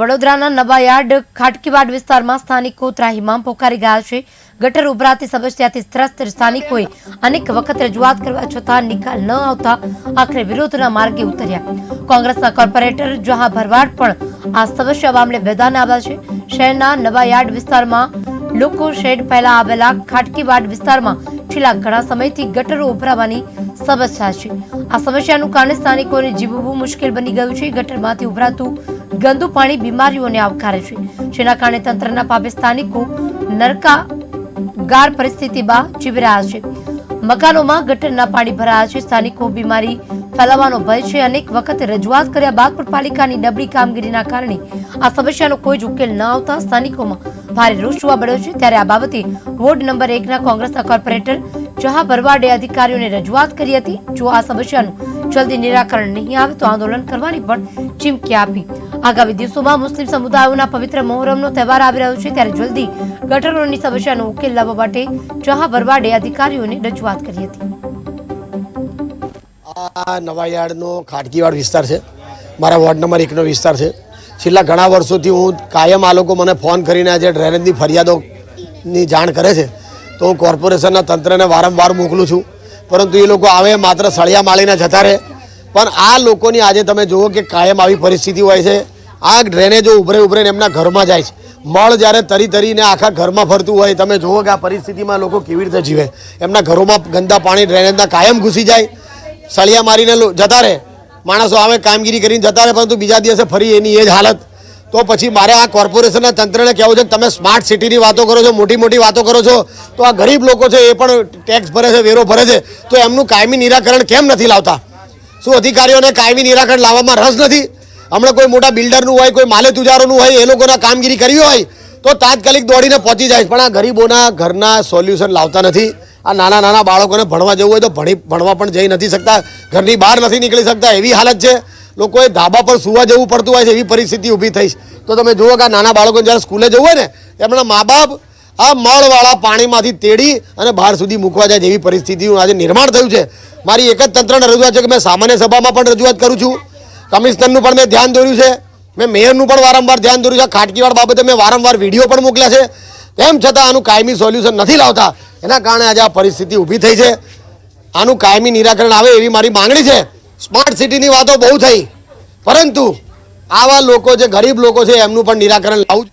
વડોદરાના નવાયાર્ડ ખાટકીવાડ વિસ્તારમાં સ્થાનિકો ત્રાહીમામ પોકારી ગયા છે. ગટર ઉભરાતી સમસ્યાથી ત્રસ્ત સ્થાનિકોએ અનેક વખત રજૂઆત કરવા છતાં નિકાલ ન આવતા આખરે વિરોધના માર્ગે ઉતર્યા. કોંગ્રેસના કોર્પોરેટર જહા ભરવાડ પણ આ સમસ્યા મામલે મેદાન આવ્યા છે. શહેરના નવાયાર્ડ વિસ્તારમાં લોકો શેડ પહેલા આવેલા ખાટકીવાડ વિસ્તારમાં છેલ્લા ઘણા સમયથી ગટરો ઉભરાવાની સમસ્યા છે. આ સમસ્યાનું કારણે સ્થાનિકોને જીવવું મુશ્કેલ બની ગયું છે. ગટરમાંથી ઉભરાતું ગંદુ પાણી બીમારીઓને આવકારે છે. જેના કારણે તંત્રના પાપે સ્થાનિકો નરકા ગાર પરિસ્થિતિમાં જીવી રહ્યા છે. મકાનોમાં ગટરના પાણી ભરાયા છે. સ્થાનિકો બીમારી ફેલાવાનો ભય છે. અનેક વખત રજૂઆત કર્યા બાદ પણ પાલિકાની નબળી કામગીરીના કારણે આ સમસ્યાનો કોઈ જ ઉકેલ ન આવતા સ્થાનિકોમાં ભારે રોષ જોવા મળ્યો છે. ત્યારે આ બાબતે વોર્ડ નંબર એકના કોંગ્રેસના કોર્પોરેટર જહા ભરવાડે અધિકારીઓને રજૂઆત કરી હતી. જો આ સમસ્યાનું જલ્દી નિરાકરણ નહીં આવે તો આંદોલન કરવાની પણ ચીમકી આપી. આગામી દિવસોમાં મુસ્લિમ સમુદાયોના પવિત્ર મોહરમનો તહેવાર આવી રહ્યો છે ત્યારે જલ્દી ગટરોની સમસ્યાનો ઉકેલ લાવવા માટે જહા ભરવાડે અધિકારીઓને રજૂઆત કરી હતી. આ નવાયાર્ડનો ખાટકીવાડ વિસ્તાર છે. મારા વોર્ડ નંબર એકનો વિસ્તાર છે. છેલ્લા ઘણા વર્ષોથી હું કાયમ આ લોકો મને ફોન કરીને આજે ડ્રેનેજની ફરિયાદોની જાણ કરે છે. તો હું કોર્પોરેશનના તંત્રને વારંવાર મોકલું છું. પરંતુ એ લોકો આવે માત્ર સળિયા માળીને જતા રહે. પણ આ લોકોની આજે તમે જુઓ કે કાયમ આવી પરિસ્થિતિ હોય છે. આ ડ્રેનેજો ઉભરે ઉભરે એમના ઘરમાં જાય છે. મળ જ્યારે તરી તરીને આખા ઘરમાં ફરતું હોય, તમે જુઓ કે આ પરિસ્થિતિમાં લોકો કેવી રીતે જીવે. એમના ઘરોમાં ગંદા પાણી ડ્રેનેજના કાયમ ઘૂસી જાય. સળિયા મારીને જતા રહે. માણસો આવે, કામગીરી કરીને જતા રહે, પરંતુ બીજા દિવસે ફરી એની એ જ હાલત. તો પછી મારે આ કોર્પોરેશનના તંત્રને કહેવું છે કે તમે સ્માર્ટ સિટીની વાતો કરો છો, મોટી મોટી વાતો કરો છો, તો આ ગરીબ લોકો છે એ પણ ટેક્સ ભરે છે, વેરો ભરે છે, તો એમનું કાયમી નિરાકરણ કેમ નથી લાવતા? શું અધિકારીઓને કાયમી નિરાકરણ લાવવામાં રસ નથી? હમણાં કોઈ મોટા બિલ્ડરનું હોય, કોઈ માલે તુજારોનું હોય, એ લોકોના કામગીરી કરવી હોય, તો તાત્કાલિક દોડીને પહોંચી જાય. પણ આ ગરીબોના ઘરના સોલ્યુશન લાવતા નથી. આ નાના નાના બાળકોને ભણવા જવું હોય તો ભણી ભણવા પણ જઈ નથી શકતા. ઘરની બહાર નથી નીકળી શકતા. એવી હાલત છે. લોકોએ ધાબા પર સુવા જવું પડતું હોય છે, એવી પરિસ્થિતિ ઊભી થઈ તો તમે જુઓ કે નાના બાળકોને જ્યારે સ્કૂલે જવું હોય ને, એમના મા બાપ આ મળવાળા પાણીમાંથી તેડી અને બહાર સુધી મૂકવા જાય જેવી પરિસ્થિતિનું આજે નિર્માણ થયું છે. મારી એક જ તંત્રને રજૂઆત છે કે મેં સામાન્ય સભામાં પણ રજૂઆત કરું છું. કમિશનરનું પણ મેં ધ્યાન દોર્યું છે. મેં મેયરનું પણ વારંવાર ધ્યાન દોર્યું છે. ખાટકીવાડ બાબતે મેં વારંવાર વીડિયો પણ મોકલ્યા છે. તેમ છતાં આનું કાયમી સોલ્યુશન નથી લાવતા. એના કારણે આજે આ પરિસ્થિતિ ઊભી થઈ છે. આનું કાયમી નિરાકરણ આવે એવી મારી માંગણી છે. સ્માર્ટ સિટીની વાતો બહુ થઈ. પરંતુ આવા લોકો જે ગરીબ લોકો છે, એમનું પણ નિરાકરણ લાવવું